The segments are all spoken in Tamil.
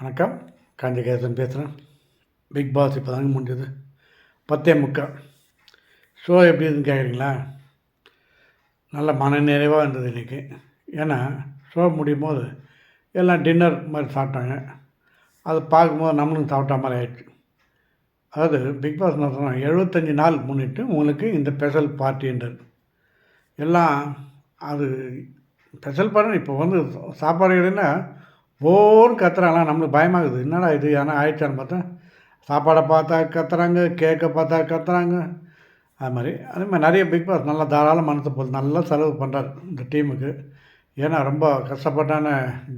வணக்கம். காஞ்சிகேசன் பேசுகிறேன் பிக் பாஸ் இப்போ தாங்க முடிஞ்சது. பத்தே முக்கால். ஷோ எப்படி இருக்குன்னு கேட்குறீங்களா நல்ல மனநிறைவாக இருந்தது இன்றைக்கி ஏன்னா ஷோ முடியும் போது எல்லாம் டின்னர் மாதிரி சாப்பிட்டாங்க. அது பார்க்கும்போது நம்மளும் சாப்பிட்ட மாதிரி ஆயிடுச்சு. அதாவது பிக் பாஸ் என்ன எழுபத்தஞ்சி நாள் முன்னிட்டு உங்களுக்கு இந்த ஸ்பெஷல் பார்ட்டின்றது எல்லாம் அது ஸ்பெஷல் பார்ட்டி இப்போ வந்து சாப்பாடு ஓன்னு கத்துறாங்களா? நம்மளுக்கு பயமாகுது. என்னடா இது? ஏன்னா ஆயிடுச்சான்னு பார்த்தா சாப்பாடை பார்த்தா கத்துறாங்க கேக்கை பார்த்தா கத்துறாங்க. அது மாதிரி அதே மாதிரி நிறைய பிக் பாஸ் நல்லா தாராள மனசை போகுது நல்லா செலவு பண்ணுறாரு இந்த டீமுக்கு ஏன்னா ரொம்ப கஷ்டப்பட்டான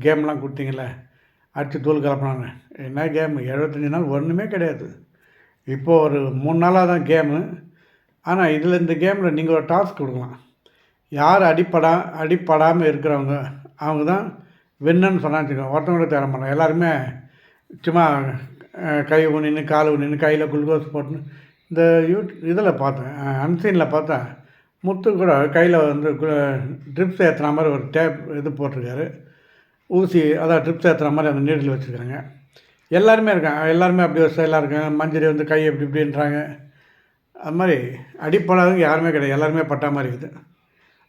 கேம்லாம் கொடுத்தீங்களே அடித்து தூள் கலப்பினாங்க. என்ன கேமு எழுபத்தஞ்சி நாள் ஒன்றுமே கிடையாது. இப்போது ஒரு மூணு நாளாக தான் கேமு ஆனால் இதில் இந்த கேமில் நீங்கள் ஒரு டாஸ்க் கொடுக்கலாம். யார் அடிப்படா அடிப்படாமல் இருக்கிறவங்க அவங்க தான் வின்னுன்னு சொன்னான்னு வச்சுக்கோங்க. ஒருத்தவங்க தேட மாட்டாங்க எல்லாருமே சும்மா கை ஊனின்னு கால் ஊனின்னு கையில் குளுக்கோஸ் போட்டுன்னு இந்த யூ இதில் பார்த்தேன். அன்சீனில் பார்த்தேன் முத்து கூட கையில் வந்து ட்ரிப்ஸ் ஏற்றுற மாதிரி ஒரு டேப் இது போட்டிருக்காரு. ஊசி அதான் ட்ரிப்ஸ் ஏற்றுற மாதிரி அந்த நீடில் வச்சுருக்காங்க. எல்லாருமே இருக்காங்க. எல்லாருமே அப்படி ஒரு ஸ்டைலாக இருக்காங்க. மஞ்சரி வந்து கை எப்படி இப்படின்றாங்க. அது மாதிரி அடிப்படாதவங்க யாருமே கிடையாது. எல்லாருமே பட்டா மாதிரி இருக்குது.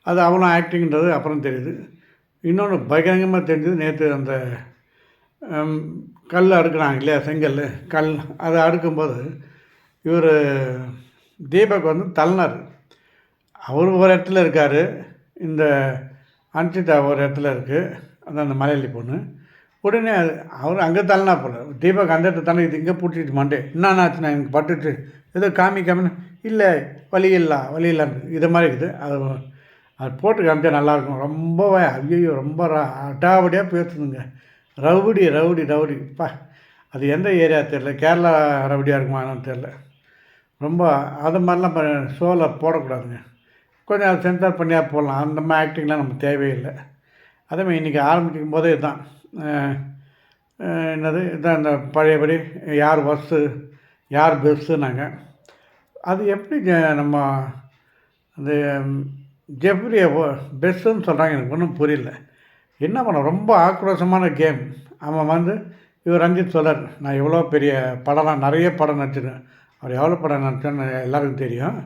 அது அவனும் ஆக்டிங்கிறது அப்புறம் தெரியுது. இன்னொன்று பகிரங்கமாக தெரிஞ்சது நேற்று அந்த கல் அடுக்குறாங்க இல்லையா செங்கல் கல் அதை அடுக்கும்போது இவர் தீபக் வந்து தள்ளினார். அவர் ஒரு இடத்துல இருக்கார் இந்த அன்சிதா ஒரு இடத்துல இருக்குது அதான் அந்த மலையாளி பொண்ணு. உடனே அது அவர் அங்கே தள்ளினா போல தீபக் அந்த இடத்துல தள்ளி இது இங்கே பிடிச்சிட்டு மாட்டே என்னென்ன ஆச்சுன்னா எனக்கு பட்டுட்டு ஏதோ காமிக்காமன்னு இல்லை வழி இல்லை வழி இல்லைன்னு இது மாதிரி இருக்குது. அது அது போட்டு காமிச்சா நல்லாயிருக்கும். ரொம்ப ஐயோ ரொம்ப ர- அடாவடியாக பேசுதுங்க. Rowdy rowdy rowdy. பா அது எந்த ஏரியா தெரில கேரளா ரவுடியாக இருக்குமா என்னன்னு தெரில ரொம்ப அது மாதிரிலாம் ஷோவில் போடக்கூடாதுங்க. கொஞ்சம் அதை சென்சார் பண்ணியாக போடலாம். அந்த மாதிரி ஆக்டிங்லாம் நமக்கு தேவையில்லை. அதே மாதிரி இன்றைக்கி ஆரம்பிக்கும் போதே இதுதான். என்னது? இதான் இந்த பழையபடி யார் வஸ்ஸு யார் பெஸ்ட்டுனாங்க அது எப்படி நம்ம அந்த ஜெஃப்ரி பெஸ்ட்டுன்னு சொல்கிறாங்க எனக்கு ஒன்றும் புரியல. என்ன பண்ண? ரொம்ப ஆக்ரோஷமான கேம் அவன் வந்து இவர் ரஞ்சித் சொல்லார் நான் எவ்வளோ பெரிய படம்லாம் நிறைய படம் நடிச்சிருக்கேன். அவர் எவ்வளோ படம் நடிச்சேன்னு எல்லாருக்கும் தெரியும்.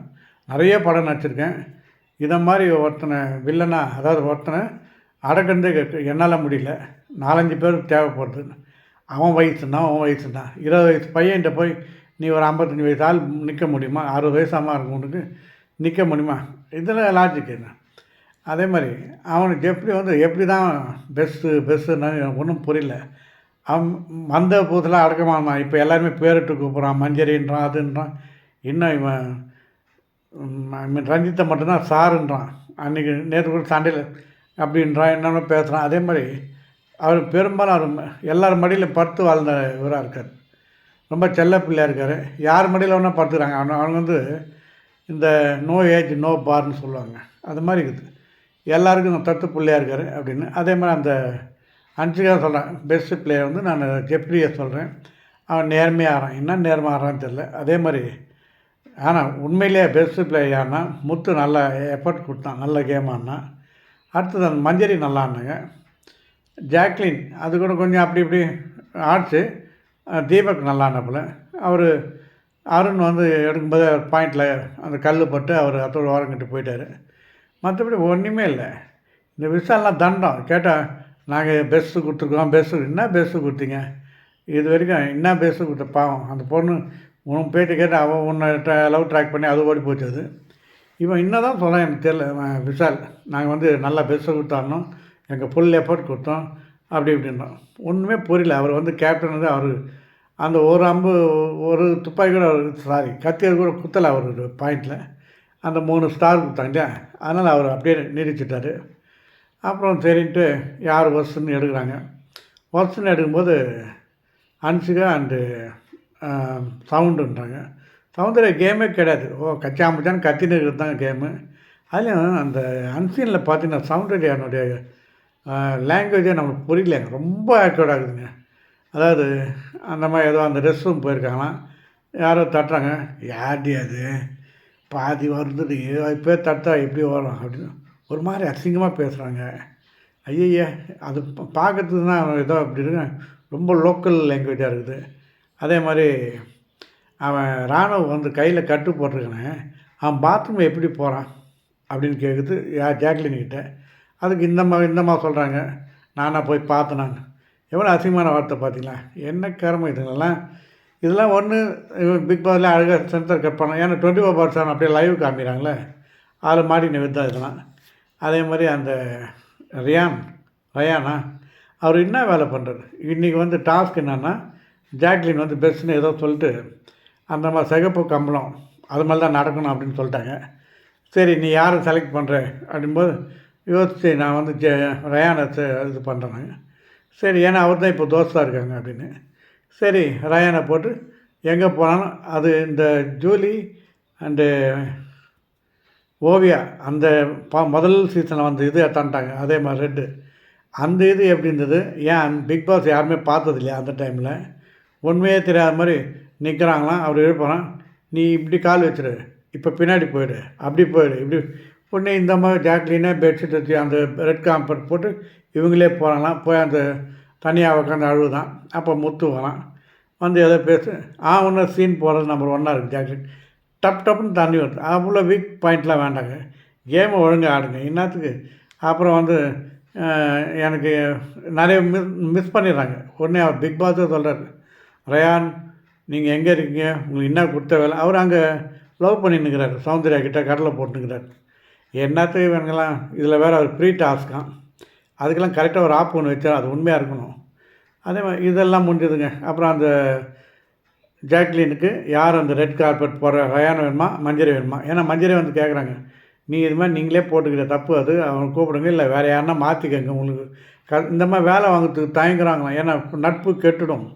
நிறைய படம் நடிச்சிருக்கேன். இதை மாதிரி ஒருத்தனை வில்லனா அதாவது ஒருத்தனை அடக்கந்து என்னால் முடியல. நாலஞ்சு பேர் தேவைப்படுது. அவன் வயசுனா அவன் வயசுனா இருபது வயசு பையன்கிட்ட போய் நீ ஒரு ஐம்பத்தஞ்சு வயசு ஆள் நிற்க முடியுமா? அறுபது வயசு அம்மா இருக்கவனுக்கு நிற்க முடியுமா? இதில் லாஜிக் என்ன? அதே மாதிரி அவனுக்கு எப்படி வந்து எப்படி தான் பெஸ்ட்டு பெஸ்ட்டுன்னு எனக்கு ஒன்றும் புரியல. அவன் வந்த புதுசில் அடக்கமாக இப்போ எல்லாருமே பேரிட்டு கூப்பிட்றான் மஞ்சரின்றான் அதுன்றான். இன்னும் இவன் ம், ரஞ்சித்தை மட்டும்தான் சாருன்றான். அன்றைக்கி நேற்று கூட சண்டையில் அப்படின்றான் என்னென்ன பேசுகிறான் அதே மாதிரி அவர் பெரும்பாலும் அவர் எல்லார் மடியில் படுத்து வாழ்ந்த இவராக இருக்கார். ரொம்ப செல்ல பிள்ளையாக இருக்கார். யார் மடியில் வேணால் படுத்துக்கிறாங்க. அவன் அவங்க வந்து இந்த நோ ஏஜ் நோ பார்னு சொல்லுவாங்க. அது மாதிரி இருக்குது. எல்லாருக்கும் தத்து பிள்ளையாக இருக்கார் அப்படின்னு. அதே மாதிரி அந்த அன்சிகா சொல்கிறேன் பெஸ்ட்டு பிளேயர் வந்து நான் ஜெப்ரியை சொல்கிறேன் அவன் நேர்மையாக ஆறான் என்ன நேர்மையாக ஆறான்னு தெரில அதே மாதிரி ஆனால் உண்மையிலேயே பெஸ்ட்டு பிளேயர் யாருன்னா முத்து நல்லா எஃபர்ட் கொடுத்தான். நல்ல கேம் ஆடினான் அடுத்தது அந்த மஞ்சரி நல்லா ஆடினாங்க. ஜாக்லின் அது கூட கொஞ்சம் அப்படி இப்படி ஆடிச்சு. தீபக் நல்லா ஆனப்பில் அவர் அருண் வந்து எடுக்கும்போது பாயிண்டில் அந்த கல் பட்டு அவர் அத்தோட ஓரங்கிட்டு போயிட்டார். மற்றபடி ஒன்றுமே இல்லை. இந்த விஷயம்லாம் தண்டம். கேட்டால் நாங்கள் பெஸ்ட்டு கொடுத்துருக்கோம். பெஸ்ட்டு என்ன பெஸ்ட்டு கொடுத்தீங்க? இது வரைக்கும் என்ன பெஸ்ட்டு கொடுத்த பாவம். அந்த பொண்ணு உன் பேட்டி கேட்டு அவன் உன்னை லவ் ட்ராக் பண்ணி அது ஓடி போச்சு அது. இவன் என்ன தான் சொல்ல எனக்கு தெரியல. விசால் விஷால் நாங்கள் வந்து நல்லா பெஸ்ட்டு கொடுத்தாருனோம் எங்கள் ஃபுல் எஃபர்ட் கொடுத்தோம். அப்படி இப்படின்றோம் ஒன்றுமே புரியல. அவர் வந்து கேப்டன் வந்து அவர் அந்த ஒரு அம்பு ஒரு துப்பாக்கி கூட அவர் சாரி கத்தியர் கூட குத்தலை அவர் பாயிண்டில் அந்த மூணு ஸ்டார் கொடுத்தாங்க. இல்லையா அதனால் அவர் அப்படியே நீடிச்சிட்டார். அப்புறம் சரின்ட்டு யார் ஒர்ஸ்ன்னு எடுக்கிறாங்க. ஒர்ஸ்ன்னு எடுக்கும்போது அன்சிகா அண்டு சவுண்டுன்றாங்க. சவுண்டில் கேமே கிடையாது. ஓ கச்சாமச்சான்னு கத்தின்னு இருக்கிறது தான் கேமு அதுலேயும் அந்த அன்சீனில் பார்த்தீங்கன்னா என்னுடைய லாங்குவேஜே நம்மளுக்கு புரியலைங்க. ரொம்ப ஆக்வர்ட் ஆகுதுங்க அதாவது அந்த மாதிரி ஏதோ அந்த ரெஸ்ட் ரூம் போயிருக்காங்களாம். யாரோ தட்டுறாங்க. யார்டி அது? பாதி வருது இப்போ தட்டா எப்படி வரும் அப்படின்னு. ஒரு மாதிரி அசிங்கமாக பேசுகிறாங்க ஐயய்யா அது பா- பார்க்கறதுக்கு தான் ஏதோ அப்படி இருக்கு ரொம்ப லோக்கல் லாங்குவேஜாக இருக்குது. அதே மாதிரி அவன் ராணுவம் வந்து கையில் கட்டு போட்டிருக்கானே. அவன் பாத்ரூம் எப்படி போகிறான் அப்படின்னு கேட்குது யார் ஜாக்லின்கிட்ட அதுக்கு இந்த இந்தம்மா சொல்கிறாங்க நானாக போய் பார்த்தேன் நான். எவ்வளோ அசிங்கமான வார்த்தை பார்த்தீங்களா? என்ன கரும இதுங்களெல்லாம் இதெல்லாம்? ஒன்று பிக் பாஸில் அழகாக சென்சர் கட் பண்ணலாம் ஏன்னா டுவெண்ட்டி ஃபோர் ஹவர்ஸ் அப்படியே லைவ் காமிக்கிறாங்களே? அதில் மாடி நிறுத்தா இதெல்லாம். அதே மாதிரி அந்த ரியான் ரயானா அவர் என்ன வேலை பண்ணுறாரு இன்றைக்கி வந்து டாஸ்க் என்னென்னா ஜாக்லின் வந்து பெஸ்ட்னு ஏதோ சொல்லிட்டு அந்த மாதிரி சிகப்பு கம்பளம் அது மாதிரி தான் நடக்கணும் அப்படின்னு சொல்லிட்டாங்க. சரி நீ யாரை செலக்ட் பண்ணுற அப்படின்போது யோசிச்சு நான் வந்து ஜெ ரயானை இது பண்ணுறேங்க சரி ஏன்னா அவர் தான் இப்போ தோஸ்தாக இருக்காங்க அப்படின்னு. சரி ரயானை போட்டு எங்கே போனாலும் அது இந்த ஜூலி அண்டு ஓவியா அந்த ப முதல் சீசனில் வந்து இது அட்டான்ட்டாங்க அதே மாதிரி ரெட்டு அந்த இது எப்படி இருந்தது? ஏன் பிக் பாஸ் யாருமே பார்த்தது இல்லையா அந்த டைமில் உண்மையே தெரியாத மாதிரி நிற்கிறாங்களாம் அவர் எழுப்புறான். நீ இப்படி கால் வச்சிரு இப்போ பின்னாடி போயிடு அப்படி போயிடு இப்படி. உடனே இந்த மாதிரி ஜாக்லினாக பெட்ஷீட் வச்சு அந்த ரெட் காம்பர்ட் போட்டு இவங்களே போகிறாங்களாம் போய் அந்த தனியாக உட்காந்து அழுவுதான். அப்போ முத்து வரான். வந்து ஏதோ பேசு ஆ ஒன்று சீன் போகிறது நம்பர் ஒன்னாக இருக்குது ஜாக்லின் டப் டப்புன்னு தண்ணி வருது. அவ்வளோ வீக் பாயிண்ட்லாம் வேண்டாங்க. கேமை ஒழுங்காக ஆடுங்க. என்னத்துக்கு? அப்புறம் வந்து எனக்கு நிறைய மிஸ் மிஸ் பண்ணிடுறாங்க. உடனே அவர் பிக் பாஸே சொல்கிறார் ரயான் நீங்கள் எங்கே இருக்கீங்க? உங்களுக்கு என்ன கொடுத்த வேலை. அவர் அங்கே லவ் பண்ணின்னுக்கிறார் சௌந்தர்யா கிட்டே கடலை போட்டுனுக்கிறார் என்னத்துக்கு இவங்கெல்லாம் இதில் வேறு அவர் ஃப்ரீ டாஸ்க்கான் அதுக்கெல்லாம் கரெக்டாக ஒரு ஆப் ஒன்று வச்சா அது உண்மையாக இருக்கணும். அதே மாதிரி இதெல்லாம் முடிஞ்சதுங்க. அப்புறம் அந்த ஜாக்லினுக்கு யார் அந்த ரெட் கார்பெட் போடுற ரயானம் வேணுமா? மஞ்சரி வேணுமா? ஏன்னா மஞ்சரி வந்து கேட்குறாங்க நீ இது மாதிரி நீங்களே போட்டுக்கிற தப்பு அது. அவங்க கூப்பிடுங்க. இல்லை வேறு யாருன்னா மாற்றிக்கங்க உங்களுக்கு. க இந்த மாதிரி வேலை வாங்கிறதுக்கு தயங்குறாங்களாம். ஏன்னா நட்பு கெட்டுடும்.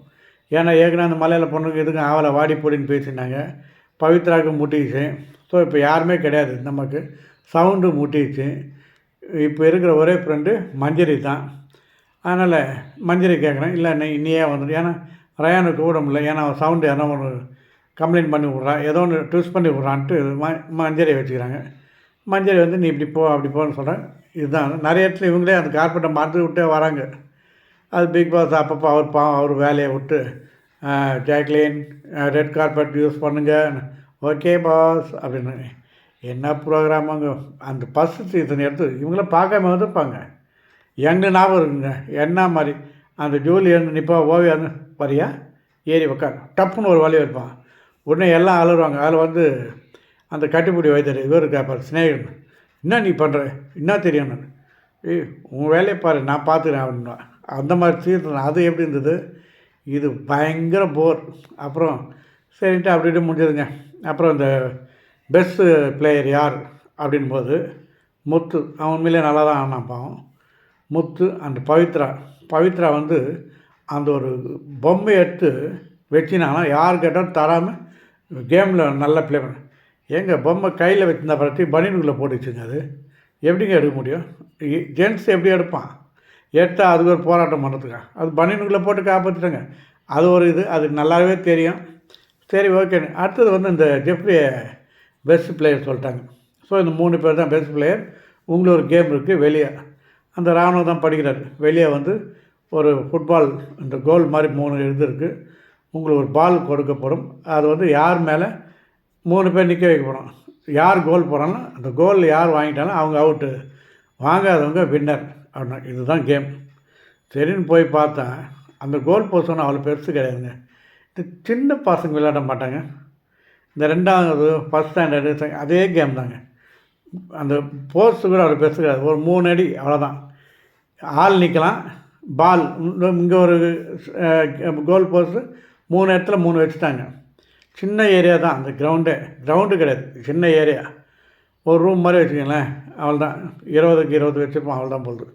ஏன்னா ஏற்கனவே அந்த மலையில் பொண்ணுக்கு எதுக்கும் ஆவலை வாடி போடின்னு பேசினாங்க. பவித்ராவுக்கு முட்டிச்சு ஸோ இப்போ யாருமே கிடையாது நமக்கு. சவுண்டு முட்டிச்சு இப்போ இருக்கிற ஒரே ஃப்ரெண்டு மஞ்சரி தான். அதனால் மஞ்சரி கேட்குறேன். இல்லை நீ நீயே வந்துடு ஏன்னா ரயானுக்கு கூட முடியல. ஏன்னா அவன் சவுண்டு என்ன ஒன்று கம்ப்ளைண்ட் பண்ணி விட்றான் ஏதோ ஒன்று ட்விஸ் பண்ணி விட்றான்ட்டு ம மஞ்சரியை வச்சுக்கிறாங்க. மஞ்சரி வந்து நீ இப்படி போ அப்படி போன்னு சொல்கிறேன் இதுதான். நிறைய இடத்துல இவங்களே அந்த கார்பெட்டை மாற்றி விட்டே வராங்க. அது பிக் பாஸ் அப்பப்போ அவர் பாவம் அவர் வேலையை விட்டு ஜாக்லின் ரெட் கார்பெட் யூஸ் பண்ணுங்கள் ஓகே பாஸ் அப்படின்னு. என்ன ப்ரோக்ராமுங்க அந்த பஸ்ஸு சீசன் எடுத்து இவங்களாம் பார்க்காம வந்துருப்பாங்க. எங்கே ஞாபகம் இருக்குங்க? என்ன மாதிரி? அந்த ஜூலி இருந்து நிற்பா ஓவியா வரியா ஏறி உக்கார். டப்புன்னு ஒரு வழி வைப்பான். உடனே எல்லாம் அலறுவாங்க. அதில் வந்து அந்த கட்டிப்பிடி வைத்தியர் இவர் கேட்பார் சிநேகன் என்ன நீ பண்ணுற என்ன தெரியும் நான் ஏய் உன் வேலையை பாரு நான் பார்த்துக்கிறேன் அப்படின்னா. அந்த மாதிரி சீசன் அது எப்படி இருந்தது? இது பயங்கர போர் அப்புறம் சரின்ட்டு அப்படி முடிஞ்சதுங்க. அப்புறம் இந்த பெஸ்ட்டு பிளேயர் யார் அப்படின்போது முத்து. அவன் உண்மையிலே நல்லா தான் ஆனான் பாவம். முத்து அண்ட் பவித்ரா. பவித்ரா வந்து அந்த ஒரு பொம்மை எடுத்து வச்சினானா யார் கேட்டாலும் தராமல் கேமில் நல்லா ப்ளே பண்ண. எங்கள் பொம்மை கையில் வச்சிருந்த பற்றி பனியனுக்குள்ளே போட்டுச்சுங்க அது. எப்படிங்க எடுக்க முடியும்? ஜென்ட்ஸ் எப்படி எடுப்பான்? எடுத்தால் அதுக்கு ஒரு போராட்டம் பண்ணுறதுக்கா அது பனியனுக்குள்ளே போட்டு காப்பாற்றிட்டாங்க அது ஒரு இது அது நல்லாவே தெரியும். சரி ஓகேன்னு அடுத்தது வந்து இந்த ஜெஃப்ரியை பெஸ்ட் பிளேயர் சொல்லிட்டாங்க. ஸோ இந்த மூணு பேர் தான் பெஸ்ட் பிளேயர் உங்களோட ஒரு கேம் இருக்குது வெளியே. அந்த ராணுவம் தான் படிக்கிறார். வெளியே வந்து ஒரு ஃபுட்பால் இந்த கோல் மாதிரி மூணு இது இருக்குது உங்களுக்கு ஒரு பால் கொடுக்கப்படும். அது வந்து யார் மேலே மூணு பேர் நிற்க வைக்கப்படும் யார் கோல் போகிறாலும் அந்த கோல் யார் வாங்கிட்டாலும் அவங்க அவுட்டு வாங்காதவங்க வின்னர் அப்படின்னா இதுதான் கேம் சரின்னு போய் பார்த்தா அந்த கோல் போஸ்ட் அவ்வளோ பெருசு கிடையாதுங்க. இந்த சின்ன பசங்க விளையாட மாட்டாங்க. இந்த ரெண்டாவது ஃபஸ்ட் ஸ்டாண்டர்டு அதே கேம் தாங்க. அந்த போஸ்ட் கூட அவர் பெருசு ஒரு மூணு அடி அவ்வளோதான் ஆள் நிற்கலாம் பால் இங்கே ஒரு கோல் போஸ்ட்டு மூணு இடத்துல மூணு வச்சுட்டாங்க. சின்ன ஏரியா தான் அந்த கிரவுண்டே கிரவுண்டு கிடையாது சின்ன ஏரியா ஒரு ரூம் மாதிரி வச்சுக்கங்களேன் அவள் தான் இருபதுக்கு இருபது வச்சுருப்போம் அவள் தான் போகுது.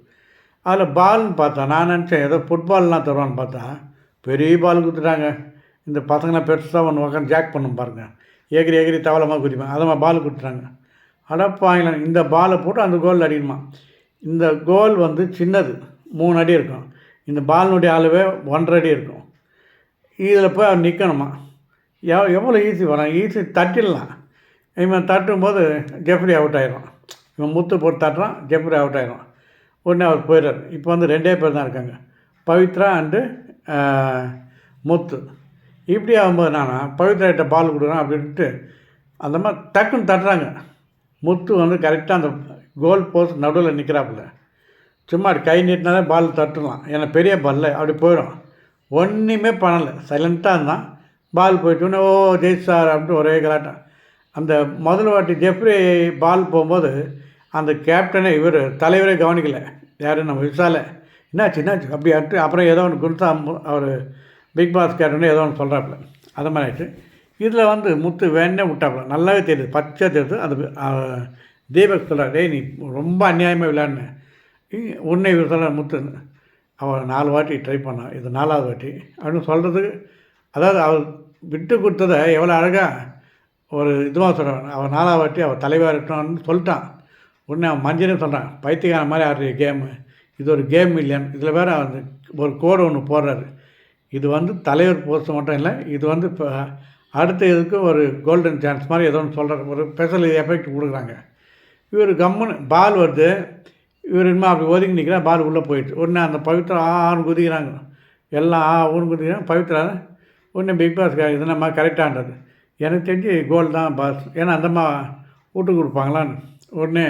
அதில் பால்னு பார்த்தா நான் நினச்சேன் ஏதோ ஃபுட்பால்லாம் தருவான்னு பார்த்தா பெரிய பால் கொடுத்துட்டாங்க. இந்த பசங்களாம் பெருசாக ஒன்று உக்காந்து ஜாக் பண்ணும் பாருங்கள் எகிரி எகிரி தவளமாக குதிப்பேன். அதை பால் கொடுத்துறாங்க அடப்பாங்களேன் இந்த பாலை போட்டு அந்த கோல் அடிக்கணுமா? இந்த கோல் வந்து சின்னது மூணு அடி இருக்கும். இந்த பாலினுடைய அளவே ஒன்றரை அடி இருக்கும். இதில் போய் அவர் நிற்கணுமா? எவ் எவ்வளோ ஈஸி வரும்? ஈஸி தட்டிடலாம். இவன் தட்டும்போது ஜெஃப்ரி அவுட் ஆயிடும் இவன் முத்து போட்டு தட்டுறான் ஜெஃப்ரி அவுட் ஆயிரும். உடனே அவர் போயிடுறார். இப்போ வந்து ரெண்டே பேர் தான் இருக்காங்க. பவித்ரா அண்டு முத்து. இப்படி ஆகும்போது நான் பவித்ராகிட்ட பால் கொடுக்குறேன் அப்படின்ட்டு அந்த மாதிரி டக்குன்னு தட்டுறாங்க. முத்து வந்து கரெக்டாக அந்த கோல் போஸ்ட் நடுவில் நிற்கிறாப்புல சும்மா அப்படி கை நீட்டினாலே பால் தட்டலாம். ஏன்னா பெரிய பால்ல அப்படி போயிடும். ஒன்றுமே பண்ணலை. சைலண்ட்டாக இருந்தான். பால் போயிட்டோன்னே ஓ ஜெயிச்சார் அப்படின்ட்டு ஒரே கலாட்டம். அந்த முதல் வாட்டி ஜெஃப்ரி பால் போகும்போது அந்த கேப்டனே இவர் தலைவரே கவனிக்கலை. யாரும் நம்ம விசால. என்னாச்சு என்னாச்சு? அப்படி அடுத்து அப்புறம் ஏதோ ஒன்று குருசா அவர் பிக் பாஸ் ஏதோ ஒன்று சொல்கிறாப்புல அது மாதிரி ஆயிடுச்சு இதில் வந்து முத்து வேணே விட்டாப்புல. நல்லாவே தெரியுது. பச்சை தெரியுது. அது தீபக் சொல்கிறார் டேய் நீ ரொம்ப அநியாயமாக விளையாடுன. உன்னை இவர் சொல்கிறார் முத்து அவள் நாலு வாட்டி ட்ரை பண்ணான் இது நாலாவது வாட்டி. அப்படின்னு சொல்கிறதுக்கு அதாவது அவர் விட்டு கொடுத்ததை எவ்வளோ அழகாக ஒரு இதுவாக சொல்கிறான் அவள் நாலாவது வாட்டி அவள் தலைவர் இருக்கணும்னு சொல்லிட்டான். உடனே அவன் மஞ்சனே சொல்கிறான் பைத்தியக்கார மாதிரி ஆடுற கேமு. இது ஒரு கேம் இல்லையான்னு. இதில் வேறு ஒரு கோடு ஒன்று போடுறாரு. இது வந்து தலைவர் போஸ்ட் மட்டும் இல்லை இது வந்து இப்போ அடுத்த இதுக்கு ஒரு கோல்டன் சான்ஸ் மாதிரி ஏதோ ஒன்று சொல்கிற ஒரு ஸ்பெஷல் எஃபெக்ட் கொடுக்குறாங்க. இவர் கம்முன்னு பால் வருது இவர் இன்னும் அப்படி ஒதுங்கி நிற்கிறா பால் உள்ளே போயிடுச்சு. உடனே அந்த பவித்ரா ஆறு குதிக்கிறாங்க. எல்லாம் ஆ ஊன்னு குதிக்கிறாங்க. பவித்ரா உடனே பிக் பாஸ் இது நம்ம கரெக்டான்றது எனக்கு தெரிஞ்சு கோல் தான் பாஸ் ஏன்னா அந்தம்மா விட்டு கொடுப்பாங்களான்னு. உடனே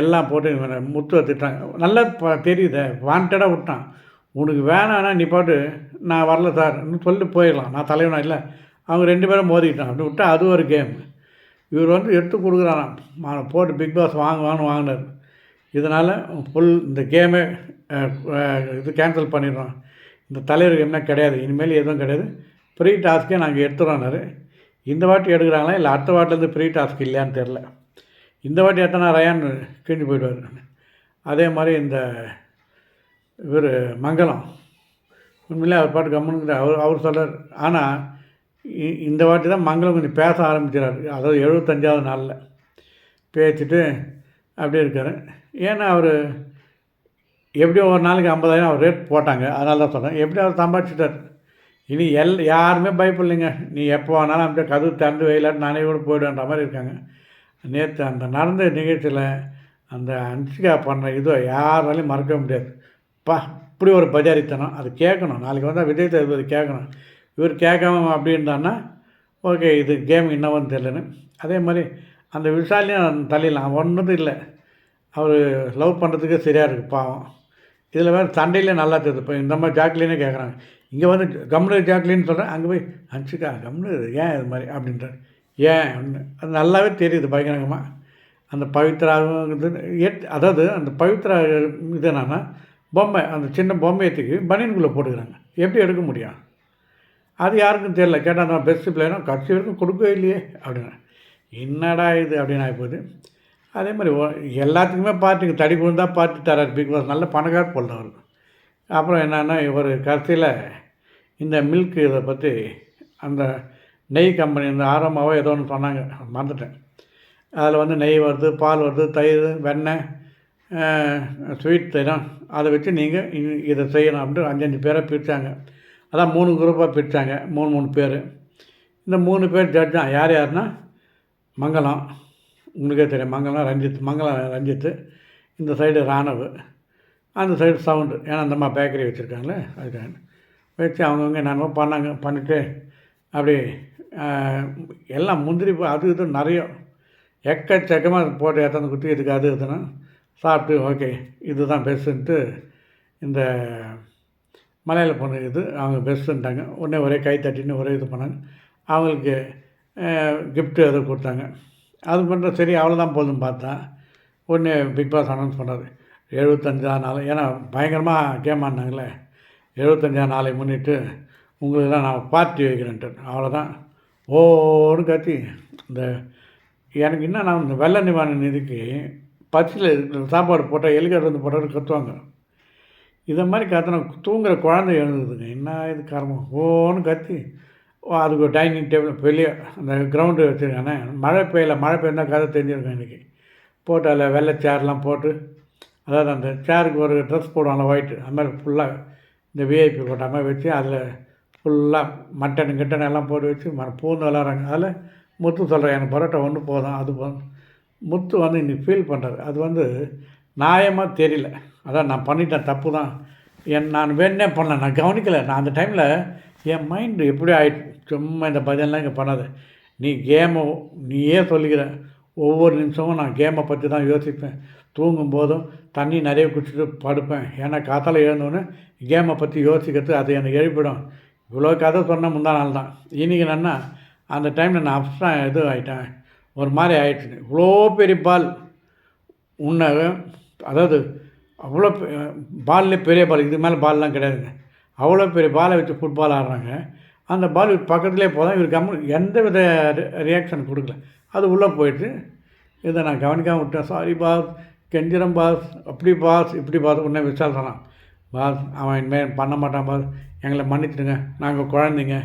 எல்லாம் போட்டு முத்து முத்துவை நல்லா ப தெரியுதே. வாண்டடாக விட்டான். உனக்கு வேணான்னா நீ பாட்டு நான் வரல சார் இன்னும் சொல்லி போயிடலாம். நான் தலைவனா இல்லை. அவங்க ரெண்டு பேரும் மோதிக்கிட்டான் அப்படி விட்டா அது ஒரு கேம் இவர் வந்து எடுத்து கொடுக்குறாராம். போட்டு பிக் பாஸ் வாங்குவான்னு வாங்கினார். இதனால் ஃபுல் இந்த கேமே இது கேன்சல் பண்ணிடுறோம். இந்த தலைவர் கேம்னா கிடையாது. இனிமேல் எதுவும் கிடையாது. ஃப்ரீ டாஸ்க்கே நாங்கள் எடுத்துறோம்னாரு இந்த வாட்டி எடுக்கிறாங்களா இல்லை அடுத்த வாட்டிலேருந்து ஃப்ரீ டாஸ்க் இல்லையான்னு தெரில இந்த வாட்டி எத்தனை ரயான் கிழிஞ்சு போயிடுவார். அதே மாதிரி இந்த இவர் மங்களம். உண்மையிலே அவர் பாட்டு கம்முன்னு அவர் அவர் சொல்கிறார் ஆனால் இ- இந்த வாட்டி தான் மங்களம் கொஞ்சம் பேச ஆரம்பிக்கிறார். அதாவது எழுபத்தஞ்சாவது நாளில். பேசிட்டு அப்படியே இருக்கார். ஏன்னா அவர் எப்படியோ ஒரு நாளைக்கு ஐம்பதாயிரம் அவர் ரேட் போட்டாங்க. அதனால தான் சொல்கிறேன் எப்படி அவர் சம்பாதிச்சிட்டார்? இனி எல் யாருமே பயப்படலைங்க. நீ எப்போ வேணாலும் அப்படியே கதவு திறந்து வெயிலாட்டு நானே கூட போய்டுன்ற மாதிரி இருக்காங்க. நேற்று அந்த நடந்த நிகழ்ச்சியில் அந்த அன்சிகா பண்ண இதோ யாராலையும் மறக்க முடியாது. பா இப்படி ஒரு பஜாரித்தனம் அது கேட்கணும். நாளைக்கு வந்தால் விஜய் சேதுபதி கேட்கணும். இவர் கேட்காம அப்படி இருந்தான்னா ஓகே இது கேம் என்னவன்னு தெரியலன்னு. அதே மாதிரி அந்த விஷாலையும் தள்ளிடலாம். ஒன்றும் இல்லை. அவர் லவ் பண்ணுறதுக்கே சரியாக இருக்குது பாவம். இதில் வேறு சண்டையிலே நல்லா தெரியுது. இப்போ இந்த மாதிரி ஜாக்லினே கேட்குறாங்க. இங்கே வந்து கம்னு ஜாக்லின்னு சொல்கிறேன் அங்கே போய் அனுச்சிக்கா கம்னு ஏன் இது மாதிரி? அப்படின்றார். ஏன்? அது நல்லாவே தெரியுது பயங்கரமாக அந்த பவித்ராவும் எட் அதாவது அந்த பவித்ரா இது என்னன்னா பொம்மை அந்த சின்ன பொம்மையை தூக்கி பனியனுக்குள்ளே போட்டுக்கிறாங்க. எப்படி எடுக்க முடியும்? அது யாருக்கும் தெரியல. கேட்டால் அந்த பெஸ்ட் பிளேனும் கட்சி வரைக்கும் கொடுக்கவே இல்லையே அப்படின்னு என்னடா இது? அப்படின்னு ஆகிப்போகுது அதே மாதிரி எல்லாத்துக்குமே பார்ட்டிங்க தடி விழுந்தா பார்ட்டி தரார் பிக் பாஸ் நல்ல பணக்கார பொருள் அவர். அப்புறம் என்னென்னா இவர் கடைசியில் இந்த மில்க் இதை பற்றி அந்த நெய் கம்பெனி இந்த ஆரம்பமாவோ ஏதோ ஒன்று சொன்னாங்க. மறந்துட்டேன். அதில் வந்து நெய் வருது பால் வருது தயிர் வெண்ணெய் ஸ்வீட் தயிரும் அதை வச்சு நீங்கள் இதை செய்யணும் அப்படின்ட்டு அஞ்சஞ்சு பேரை பிரித்தாங்க அதான் மூணு குரூப்பாக பிரித்தாங்க மூணு மூணு பேர். இந்த மூணு பேர் ஜட்ஜ் தான். யார் யாருன்னா? மங்களம் உங்களுக்கே தெரியும். மங்களம் ரஞ்சித். மங்களம் ரஞ்சித்து இந்த சைடு ராணவ். அந்த சைடு சவுண்டு. ஏன்னா அந்தம்மா பேக்கரி வச்சுருக்காங்களே அதுக்காக. வச்சு அவங்கவுங்க என்னென்னமோ பண்ணாங்க. பண்ணிவிட்டு அப்படி எல்லாம் முந்திரி அது இது நிறைய. எக்கச்சக்கமாக போட்டு ஏற்றாந்து குத்தி இதுக்கு அது இதுன்னா சாப்பிட்டு ஓகே இதுதான் பெஸ்ட்டுன்ட்டு இந்த மலையாள பொண்ணு இது அவங்க பெஸ்ட்டுன்ட்டாங்க உடனே ஒரே கை தட்டின்னு ஒரே இது பண்ணாங்க. அவங்களுக்கு கிஃப்ட்டு எதுவும் கொடுத்தாங்க. அது பண்ணுற சரி அவ்வளோதான் போதும் பார்த்தா உடனே பிக் பாஸ் அனௌன்ஸ் பண்ணார். எழுபத்தஞ்சாம் நாள் ஏன்னா பயங்கரமாக கேம் ஆடினாங்களே. எழுபத்தஞ்சாம் நாளை முன்னிட்டு உங்களுக்கெல்லாம் நான் பார்ட்டி வைக்கிறேன்ட்டு. அவ்வளோதான் ஓன்னு கத்தி இந்த எனக்கு என்ன நான் இந்த வெள்ள நிவாரண நிதிக்கு பச்சில் சாப்பாடு போட்டால் எலிக்காடு வந்து போட்டால் கத்துவாங்க. இதை மாதிரி கத்தின தூங்குற குழந்தை எழுந்துதுங்க என்ன இது காரணம் ஓன்னு கத்தி ஓ, அதுக்கு ஒரு டைனிங் டேபிள் வெளியே அந்த கிரவுண்டு வச்சுருக்கானே. மழை பெய்யல மழை பெய்ந்தா கதை தெரிஞ்சிருக்கேன் இன்றைக்கி போட்டு அதில் வெள்ளை சேர்லாம் போட்டு அதாவது அந்த சேருக்கு ஒரு ட்ரெஸ் போடுவாங்க ஒயிட்டு அது மாதிரி ஃபுல்லாக இந்த விஐபி போட்ட மாதிரி வச்சு அதில் ஃபுல்லாக மட்டன் கிட்டன் எல்லாம் போட்டு வச்சு மர பூந்து விளாட்றாங்க அதில் முத்து சொல்கிறேன் எனக்கு பரோட்டா ஒன்று போதும் அது போதும். முத்து வந்து இன்னைக்கு ஃபீல் பண்ணுறாரு அது வந்து நியாயமாக தெரியல. அதான் நான் பண்ணிட்டேன் தப்பு தான். என் நான் வேணே பண்ணல. நான் கவனிக்கலை. நான் அந்த டைமில் என் மைண்டு எப்படி ஆயிடுச்சு சும்மா இந்த பதிலெலாம் இங்கே பண்ணாது. நீ கேமை நீயே சொல்லிக்கிற. ஒவ்வொரு நிமிஷமும் நான் கேமை பற்றி தான் யோசிப்பேன். தூங்கும் போதும் தண்ணி நிறைய குடிச்சிட்டு படுப்பேன். ஏன்னா காத்தால் எழுந்தோடனே கேமை பற்றி யோசிக்கிறது அது எனக்கு எழுப்பிடும். இவ்வளோ கதை சொன்ன முந்தா நாள் தான். இன்றைக்கி என்னென்னா அந்த டைமில் நான் அப்சா இது ஆகிட்டேன் ஒரு மாதிரி ஆயிடுச்சு இவ்வளோ பெரிய பால். உன்னை அதாவது அவ்வளோ பால்லே பெரிய பால். இது மேலே பால்லாம் கிடையாதுங்க. அவ்வளோ பெரிய பாலை வச்சு ஃபுட்பால் ஆடுறாங்க. அந்த பால் பக்கத்துலேயே போதும் இவர் கம்மு எந்த வித ரியாக்ஷன் கொடுக்கல. அது உள்ளே போயிட்டு இதை நான் கவனிக்காமல் விட்டேன். சாரி பாஸ் கெஞ்சிரம் பாஸ் அப்படி பாஸ் இப்படி பாஸ் உடனே விசால் சொன்னான் பாஸ் அவன் இனிமேல் பண்ண மாட்டான் பாஸ் எங்களை மன்னிச்சிடுங்க. நாங்கள் குழந்தைங்க.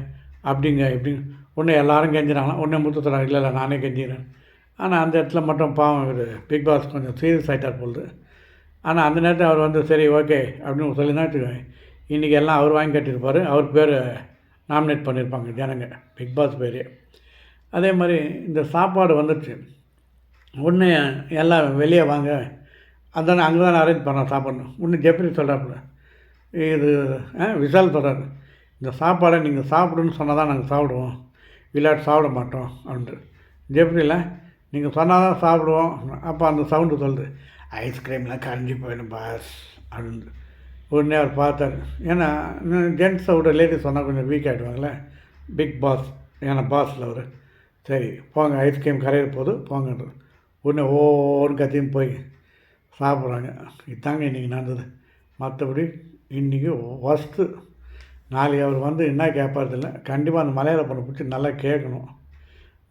அப்படிங்க இப்படின்னு ஒன்று எல்லோரும் கெஞ்சினாங்களாம் ஒன்றே முத்து சொல்கிறாங்க இல்லை இல்லை நானே கெஞ்சிக்கிறேன். ஆனால் அந்த இடத்துல மட்டும் பாவம் இவர். பிக் பாஸ் கொஞ்சம் சீரியஸ் ஆகிட்டார் போகுது ஆனால் அந்த நேரத்தில் அவர் வந்து சரி ஓகே அப்படின்னு சொல்லி தான் வச்சுக்கோங்க இன்றைக்கி எல்லாம் அவர் வாங்கி கட்டியிருப்பார். அவர் பேர் நாமினேட் பண்ணியிருப்பாங்க ஜனங்க. பிக் பாஸ் பேர். அதே மாதிரி இந்த சாப்பாடு வந்துடுச்சு ஒன்று எல்லாம் வெளியே வாங்க. அதானே அங்கே தான் அரேஞ்ச் பண்ணோம் சாப்பிட்ணும். ஒன்று ஜெப்ரி சொல்கிறாப்புல இது விசால் சொல்கிறாரு இந்த சாப்பாடை நீங்கள் சாப்பிடுன்னு சொன்னால் தான் நாங்கள் சாப்பிடுவோம். இல்லாட்டி சாப்பிட மாட்டோம் அப்படின்ட்டு. ஜெப்ரியில் நீங்கள் சொன்னால் தான் சாப்பிடுவோம். அப்போ அந்த சவுண்டு சொல்லுது ஐஸ்கிரீம்லாம் கரைஞ்சி போயிடும் பாஸ் அப்படின்னு உடனே அவர் பார்த்தார். ஏன்னா ஜென்ட்ஸை விட லேடிஸ் சொன்னால் கொஞ்சம் வீக் ஆகிடுவாங்களே பிக் பாஸ் ஏன்னா பாஸில் அவர். சரி போங்க ஐஸ்கிரீம் கரையிற போது போங்கன்றது உடனே ஒவ்வொரு கத்தியும் போய் சாப்பிட்றாங்க. இதாங்க இன்றைக்கி நடந்தது. மற்றபடி இன்றைக்கி ஒஸ்ட்டு நாளைக்கு அவர் வந்து என்ன கேட்பார்தில்ல கண்டிப்பாக அந்த மலையாள பொண்ணை பிடிச்சி நல்லா கேட்கணும்.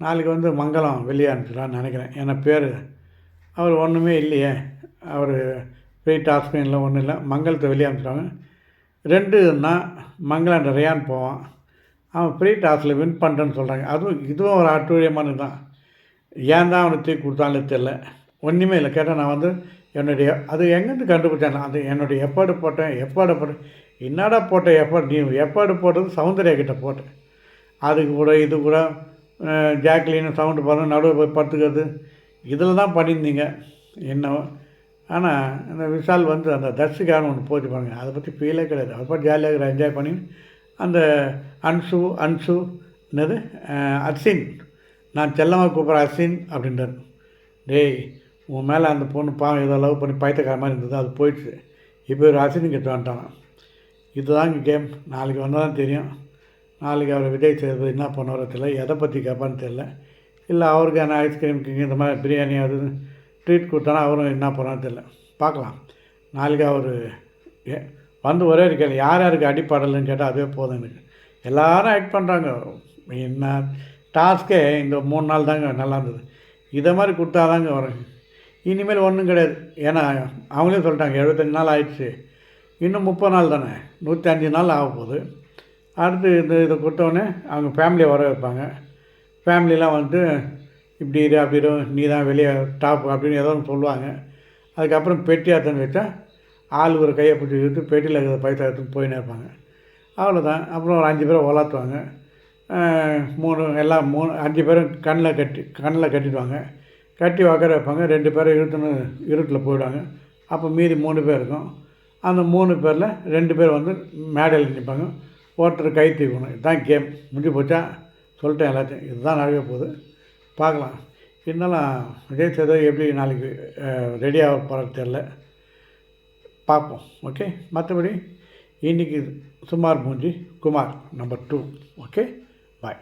நாளைக்கு வந்து மங்களம் வெளியே அனுப்பிச்சிடான்னு நினைக்கிறேன். ஏன்னா பேர்? அவர் ஒன்றுமே இல்லையே. அவர் ஃப்ரீ டாஸ்க்கும் ஒன்றும் இல்லை மங்களத்தை வெளியே அனுப்பிச்சிட்டாங்க ரெண்டுன்னா மங்களம் ரயான் போவான். அவன் ஃப்ரீ டாஸில் வின் பண்ணுறேன்னு சொல்கிறாங்க அதுவும் இதுவும் ஒரு அட்டுழியமானது தான். ஏன் தான் அவனை தூக்கி கொடுத்தான்னு தெரில ஒன்றுமே இல்லை. கேட்டால் நான் வந்து என்னுடைய அது எங்கேருந்து கண்டுபிடிச்சேன் அது என்னுடைய எப்பாடு போட்டேன் எப்பாடு போட்டேன். என்னடா போட்டேன் எப்பாடு நீ எப்பாடு போட்டது சௌந்தர்யா கிட்டே போட்டேன் அதுக்கு கூட இது கூட ஜாக்லின்னு சவுண்டு பாருங்கள் நடுவில் போய் படுத்துக்கிறது. இதில் தான் பண்ணியிருந்தீங்க. என்னவோ. ஆனால் அந்த விஷால் வந்து அந்த தர்ஷிகான்னு ஒன்று போச்சு பாருங்க. அதை பற்றி ஃபீலே கிடையாது. அதை பற்றி ஜாலியாக என்ஜாய் பண்ணி அந்த அன்சு அன்சு என்னது? அசின் நான் செல்லமாக கூப்பிட்ற அசின் அப்படின்றார். டேய் உன் மேலே அந்த பொண்ணு பாவம் ஏதோ லவ் பண்ணி பயத்தக்கார மாதிரி இருந்தது. அது போயிடுச்சு. இப்போ ஒரு அசின் கிட்ட வந்துட்டான். இதுதாங்க கேம். நாளைக்கு வந்தால் தான் தெரியும். நாளைக்கு அவர் விஜய் சேதுபதி என்ன பண்ணுவாரோ தெரியல. எதை பற்றி கேட்பான்னு தெரில இல்லை அவருக்கான ஐஸ்கிரீம் கிங் இந்த மாதிரி பிரியாணி அது ட்ரீட் கொடுத்தானா அவரும் என்ன பண்ணான்னு தெரில பார்க்கலாம். நாளைக்கு அவர் வந்து ஒரே இருக்கல யார் யாருக்கு அடிப்படலைன்னு கேட்டால் அதுவே போதும் எனக்கு. எல்லோரும் ஆக்ட் பண்ணுறாங்க என்ன டாஸ்க்கே இந்த மூணு நாள் தாங்க நல்லா இருந்தது. இதை மாதிரி கொடுத்தாதாங்க வரும். இனிமேல் ஒன்றும் கிடையாது. ஏன்னா அவங்களே சொல்லிட்டாங்க எழுபத்தஞ்சு நாள் ஆயிடுச்சு. இன்னும் முப்பது நாள் தானே? நூற்றி அஞ்சு நாள் ஆக போகுது. அடுத்து இந்த இதை கொடுத்தோடனே அவங்க ஃபேமிலியை வர வைப்பாங்க. ஃபேமிலிலாம் வந்து இப்படி இரு அப்படி இரு நீ தான் வெளியே டாப் அப்படின்னு ஏதோ ஒன்று சொல்லுவாங்க. அதுக்கப்புறம் பெட்டி அத்தனை வச்சா ஆள் ஒரு கையை பிடிச்சி இழுத்து பெட்டியில் இருக்கிற பைசா எடுத்துன்னு போயின்னு இருப்பாங்க. அவ்வளோதான் அப்புறம் ஒரு அஞ்சு பேரை வளர்த்துவாங்க. மூணு எல்லாம் மூணு அஞ்சு பேரும் கண்ணில் கட்டி கண்ணில் கட்டிடுவாங்க. கட்டி உக்கார வைப்பாங்க. ரெண்டு பேரும் இருட்டுன்னு இருட்டில் போயிடுவாங்க. அப்போ மீதி மூணு பேர் இருக்கும். அந்த மூணு பேரில் ரெண்டு பேர் வந்து மேடையில் நிற்பாங்க ஒருத்தர் கை தூக்கணும் இதுதான் கேம் முடிஞ்சு போச்சா? சொல்லிட்டேன் எல்லாத்தையும். இதுதான் நடக்க போகுது. பார்க்கலாம். இருந்தாலும் விஜய் சேதுபதி எப்படி நாளைக்கு ரெடியாக போகிறது தெரில பார்ப்போம். ஓகே மற்றபடி இன்றைக்கி சுமார் மூஞ்சி Kumar number two okay bye